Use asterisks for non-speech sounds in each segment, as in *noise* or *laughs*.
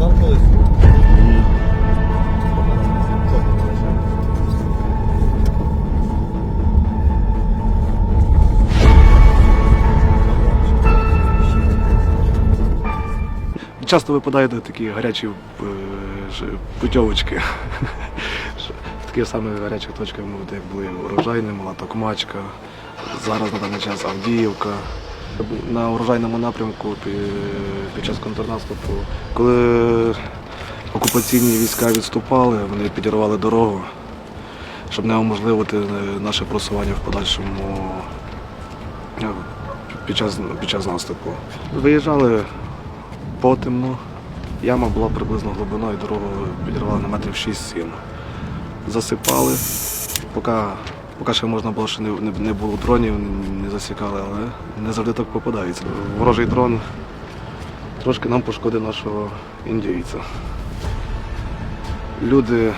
замкнулись. Часто випадають такі гарячі е, путьовочки. *laughs* Такі саме гарячі точки як були урожайний, мала Токмачка, зараз на даний час Авдіївка. На урожайному напрямку під час контрнаступу, коли окупаційні війська відступали, вони підірвали дорогу, щоб не уможливити е, наше просування в подальшому е, під час, під час наступу. Виїжджали потемно, яма була приблизно глибиною, дорогу підірвали на метрів 6-7. Засипали, поки, поки ще можна було, що не, не, не було дронів, не засікали, але не завжди так попадається. Ворожий дрон трошки нам пошкодив нашого індійця. Люди е,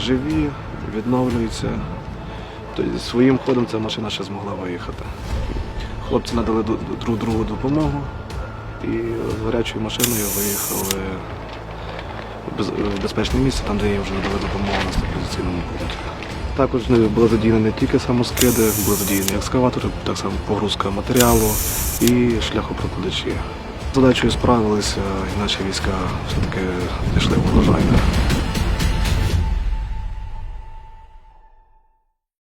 живі, відновлюються. Тобто своїм ходом ця машина ще змогла виїхати. Хлопці надали друг другу допомогу і з гарячою машиною виїхали в безпечне місце, там, де їм вже надали допомогу на стабілізаційному пункті. Також не були задіяні не тільки самоскиди, були задіяні екскаватори, так само погрузка матеріалу і шляхопрокладачі. Задачею справилися і наші війська все-таки йшли в урожайне.